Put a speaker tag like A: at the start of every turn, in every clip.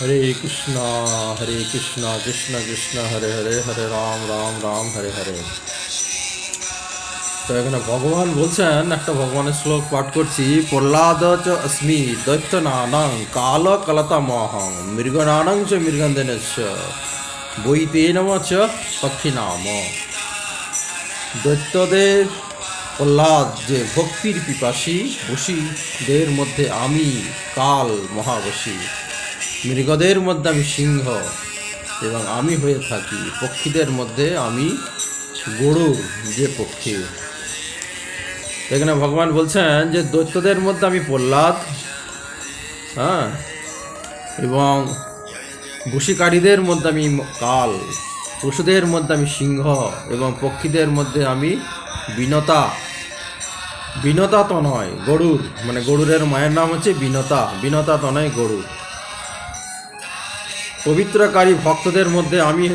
A: হরে কৃষ্ণ হরে কৃষ্ণ কৃষ্ণ কৃষ্ণ হরে হরে হরে রাম রাম রাম হরে হরে তো এখানে ভগবান বলছেন একটা ভগবানের শ্লোক পাঠ করছি প্রহ্লাদ চ অস্মি দৈত্য নানাং কাল কলতা মহং মৃগ নানাং চ মৃগন্দন বইতে নম চ পক্ষী নাম দৈত্যদের প্রহ্লাদ যে ভক্তির পিপাসী বসীদের মধ্যে আমি কাল মহাবসী মৃগদের মধ্যে আমি সিংহ এবং আমি হয়ে থাকি পক্ষীদের মধ্যে আমি গরু যে পক্ষী এখানে ভগবান বলছেন যে দৈত্যদের মধ্যে আমি প্রহ্লাদ হ্যাঁ এবং বসিকারীদের মধ্যে আমি কাল পশুদের মধ্যে আমি সিংহ এবং পক্ষীদের মধ্যে আমি বিনতা বিনতা তো নয় গরুর মানে গরুরের মায়ের নাম হচ্ছে বিনতা বিনতা তো নয় গরুর পবিত্রকারী ভক্তদের মধ্যে আমি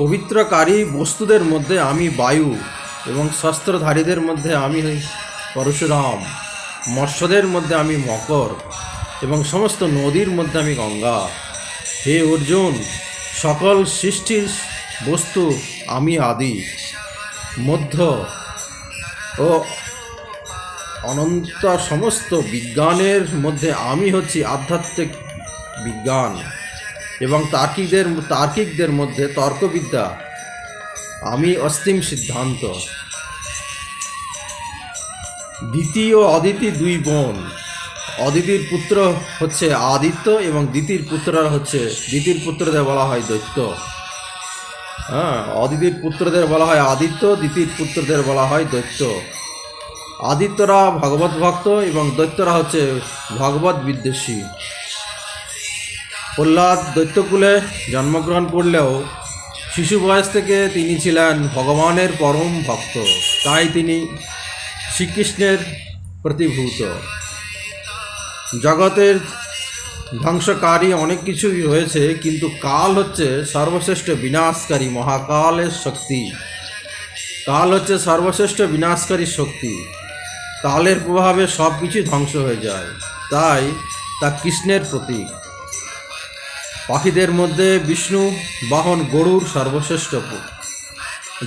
A: পবিত্রকারী বস্তুদের মধ্যে আমি বায়ু এবং শস্ত্রধারীদের মধ্যে আমি পরশুরাম মৎস্যদের মধ্যে আমি মকর এবং সমস্ত নদীর মধ্যে আমি গঙ্গা হে অর্জুন সকল সৃষ্টির বস্তু আমি আদি মধ্য ও অনন্ত সমস্ত বিজ্ঞানের মধ্যে আমি হচ্ছি আধ্যাত্মিক বিজ্ঞান এবং তার্কিকদের তার্কিকদের মধ্যে তর্কবিদ্যা আমি অস্তিম সিদ্ধান্ত দ্বিতীয় অদিতি দুই বোন অদিতির পুত্র হচ্ছে আদিত্য এবং দ্বিতীর পুত্ররা হচ্ছে দ্বিতীর পুত্রদের বলা হয় দৈত্য হ্যাঁ অদিতির পুত্রদের বলা হয় আদিত্য দ্বিতীয় পুত্রদের বলা হয় দৈত্য আদিত্যরা ভগবত ভক্ত এবং দৈত্যরা হচ্ছে ভগবত বিদ্বেষী প্রহ্লাদ দৈত্যকুলে জন্মগ্রহণ করলেও শিশু বয়স থেকে তিনি ছিলেন ভগবানের পরম ভক্ত তাই তিনি শ্রীকৃষ্ণের প্রতিভূত জগতের ধ্বংসকারী অনেক কিছুই রয়েছে কিন্তু কাল হচ্ছে সর্বশ্রেষ্ঠ বিনাশকারী মহাকালের শক্তি কাল হচ্ছে সর্বশ্রেষ্ঠ বিনাশকারী শক্তি কালের প্রভাবে সব কিছুই ধ্বংস হয়ে যায় তাই তা কৃষ্ণের প্রতীক পাখিদের মধ্যে বিষ্ণু বাহন গরুর সর্বশ্রেষ্ঠ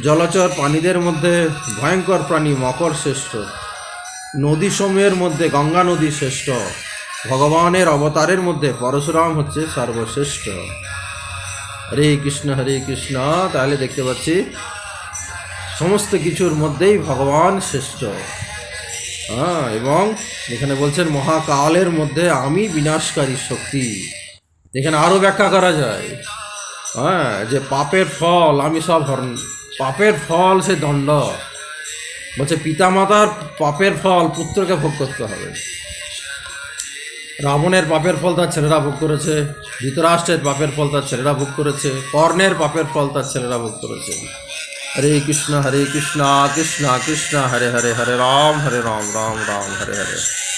A: জলচর প্রাণীদের মধ্যে ভয়ঙ্কর প্রাণী মকর শ্রেষ্ঠ নদী সময়ের মধ্যে গঙ্গা নদী শ্রেষ্ঠ ভগবানের অবতারের মধ্যে পরশুরাম হচ্ছে সর্বশ্রেষ্ঠ হরে কৃষ্ণ হরে কৃষ্ণ তাহলে দেখতে পাচ্ছি সমস্ত কিছুর মধ্যেই ভগবান শ্রেষ্ঠ হ্যাঁ এবং এখানে বলছেন মহাকালের মধ্যে আমি বিনাশকারী শক্তি এখানে আরও ব্যাখ্যা করা যায় হ্যাঁ যে পাপের ফল আমি সব হরণ পাপের ফল সে দণ্ড বলছে পিতামাতার পাপের ফল পুত্রকে ভোগ করতে হবে রাবণের পাপের ফল তার ছেলেরা ভোগ করেছে ধৃতরাষ্ট্রের পাপের ফল তার ছেলেরা ভোগ করেছে কর্ণের পাপের ফল তার ছেলেরা ভোগ করেছে হরে কৃষ্ণ হরে কৃষ্ণ কৃষ্ণ কৃষ্ণ হরে হরে হরে রাম হরে রাম রাম রাম হরে হরে